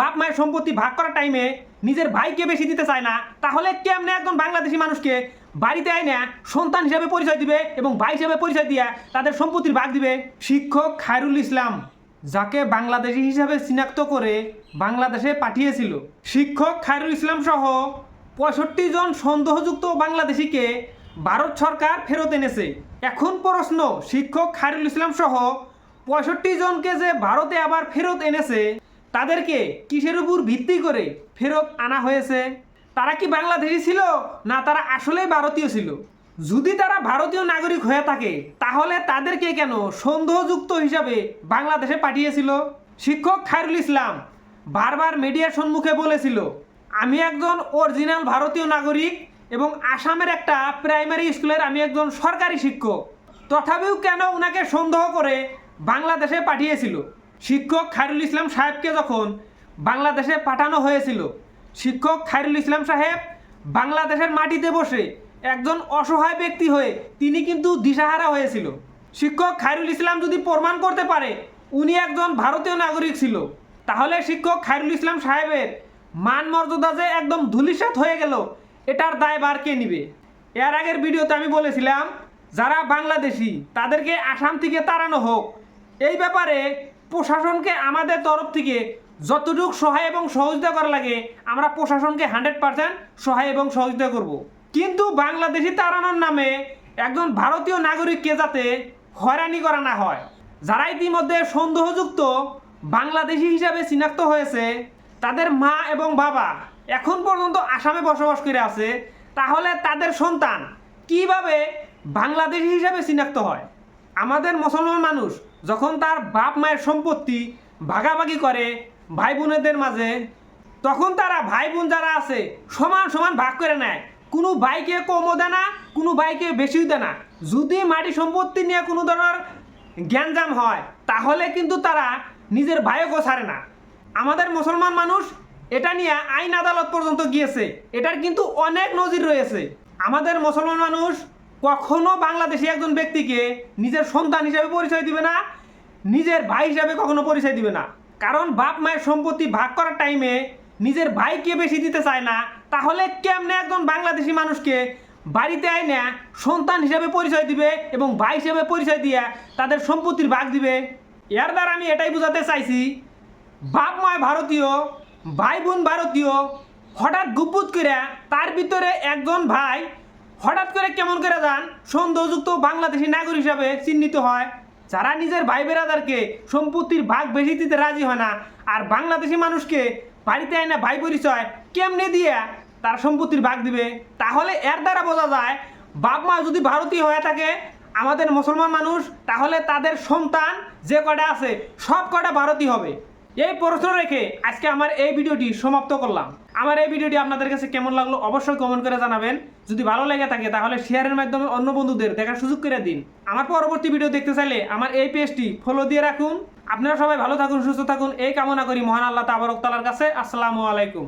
বাপ মায়ের সম্পত্তি ভাগ করার টাইমে নিজের ভাইকে বেশি দিতে চায় না, তাহলে কেমনে একজন বাংলাদেশি মানুষকে বাড়িতে আয় না সন্তান হিসাবে পরিচয় দিবে এবং ভাই হিসাবে পরিচয় দিয়ে তাদের সম্পত্তির ভাগ দিবে? শিক্ষক খায়রুল ইসলাম, যাকে বাংলাদেশি হিসাবে চিনাক্ত করে বাংলাদেশে পাঠিয়েছিল। শিক্ষক খায়রুল ইসলাম সহ পঁয়ষট্টি জন সন্দেহযুক্ত বাংলাদেশিকে ভারত সরকার ফেরত এনেছে। এখন প্রশ্ন, শিক্ষক খায়রুল ইসলাম সহ পঁয়ষট্টি জনকে যে ভারতে আবার ফেরত এনেছে তাদেরকে কিসের উপর ভিত্তি করে ফেরত আনা হয়েছে? তারা কি বাংলাদেশি ছিল না তারা আসলেই ভারতীয় ছিল? যদি তারা ভারতীয় নাগরিক হয়ে থাকে, তাহলে তাদেরকে কেন সন্দেহযুক্ত হিসাবে বাংলাদেশে পাঠিয়েছিল? শিক্ষক খায়রুল ইসলাম বারবার মিডিয়ার সম্মুখে বলেছিল, আমি একজন অরিজিনাল ভারতীয় নাগরিক এবং আসামের একটা প্রাইমারি স্কুলের আমি একজন সরকারি শিক্ষক। তথাপিও কেন ওনাকে সন্দেহ করে বাংলাদেশে পাঠিয়েছিল? শিক্ষক খায়রুল ইসলাম সাহেবকে যখন বাংলাদেশে পাঠানো হয়েছিল, শিক্ষক খায়রুল ইসলাম সাহেব বাংলাদেশের মাটিতে বসে একজন অসহায় ব্যক্তি হয়ে তিনি কিন্তু দিশাহারা হয়েছিল। শিক্ষক খায়রুল ইসলাম যদি প্রমাণ করতে পারে উনি একজন ভারতীয় নাগরিক ছিল, তাহলে শিক্ষক খায়রুল ইসলাম সাহেবের মান মর্যাদা যে একদম ধুলিসাৎ হয়ে গেল, এটার দায়ভার কে নিবে? এর আগের ভিডিওতে আমি বলেছিলাম, যারা বাংলাদেশি তাদেরকে আসাম থেকে তাড়ানো হোক। এই ব্যাপারে প্রশাসনকে আমাদের তরফ থেকে যতটুকু সহায় এবং সহযোগিতা করা লাগে, আমরা প্রশাসনকে হান্ড্রেড পার্সেন্ট সহায় এবং সহযোগিতা করব। কিন্তু বাংলাদেশি তাড়ানোর নামে একজন ভারতীয় নাগরিককে যাতে হয়রানি করা না হয়, যারা ইতিমধ্যে সন্দেহযুক্ত বাংলাদেশি হিসাবে চিনাক্ত হয়েছে, তাদের মা এবং বাবা এখন পর্যন্ত আসামে বসবাস করে আছে, তাহলে তাদের সন্তান কীভাবে বাংলাদেশি হিসাবে চিনাক্ত হয় আমাদের মুসলমান মানুষ যখন তার বাপ মায়ের সম্পত্তি ভাগাভাগি করে ভাই বোনেদের মাঝে, তখন তারা ভাই বোন যারা আছে, সমান সমান ভাগ করে নেয়। কোনো ভাইকে কমও দেয় না, কোনো ভাইকে বেশিও দেয় না। যদি মাটি সম্পত্তি নিয়ে কোনো ধরনের জ্ঞানজাম হয়, তাহলে কিন্তু তারা নিজের ভাইও ছাড়ে না। আমাদের মুসলমান মানুষ এটা নিয়ে আইন আদালত পর্যন্ত গিয়েছে। এটার কিন্তু অনেক নজির রয়েছে। আমাদের মুসলমান মানুষ কখনো বাংলাদেশি একজন ব্যক্তিকে নিজের সন্তান হিসাবে পরিচয় দিবে না নিজের ভাই হিসাবে কখনো পরিচয় দিবে না। কারণ বাপ মায়ের সম্পত্তি ভাগ করার টাইমে নিজের ভাইকে বেশি দিতে চায় না। তাহলে কেমনে একজন বাংলাদেশি মানুষকে বাড়িতে আইনে সন্তান হিসাবে পরিচয় দিবে এবং ভাই হিসাবে পরিচয় দিয়ে তাদের সম্পত্তির ভাগ দিবে? এর দ্বারা আমি এটাই বোঝাতে চাইছি, বাপ মায় ভারতীয়, ভাই বোন ভারতীয়, হঠাৎ গুপুত করে তার ভিতরে একজন ভাই হঠাৎ করে কেমন করে যান সন্দেহযুক্ত বাংলাদেশি নাগরিক হিসাবে চিহ্নিত হয়। যারা নিজের ভাই বেরাদারকে সম্পত্তির ভাগ বেশি দিতে রাজি হয় না আর বাংলাদেশি মানুষকে বাড়িতে আইনা ভাই পরিচয় কেমনে দিয়ে তার সম্পত্তির ভাগ দিবে, তাহলে এর দ্বারা বোঝা যায় বাপ মা যদি ভারতীয় হয়ে থাকে, আমাদের মুসলমান মানুষ, তাহলে তাদের সন্তান যে কটা আছে, সব কটা ভারতীয় হবে। এই প্রশ্ন রেখে আজকে আমার এই ভিডিওটি সমাপ্ত করলাম। আমার এই ভিডিওটি আপনাদের কাছে কেমন লাগল অবশ্যই কমেন্ট করে জানাবেন। যদি ভালো লেগে থাকে তাহলে শেয়ারের মাধ্যমে অন্য বন্ধুদের দেখার সুযোগ করে দিন। আমার পরবর্তী ভিডিও দেখতে চাইলে আমার এই পেজটি ফলো দিয়ে রাখুন। আপনারা সবাই ভালো থাকুন, সুস্থ থাকুন। এই কামনা করি মহান আল্লাহ তাবারক তালার কাছে। আসসালামু আলাইকুম।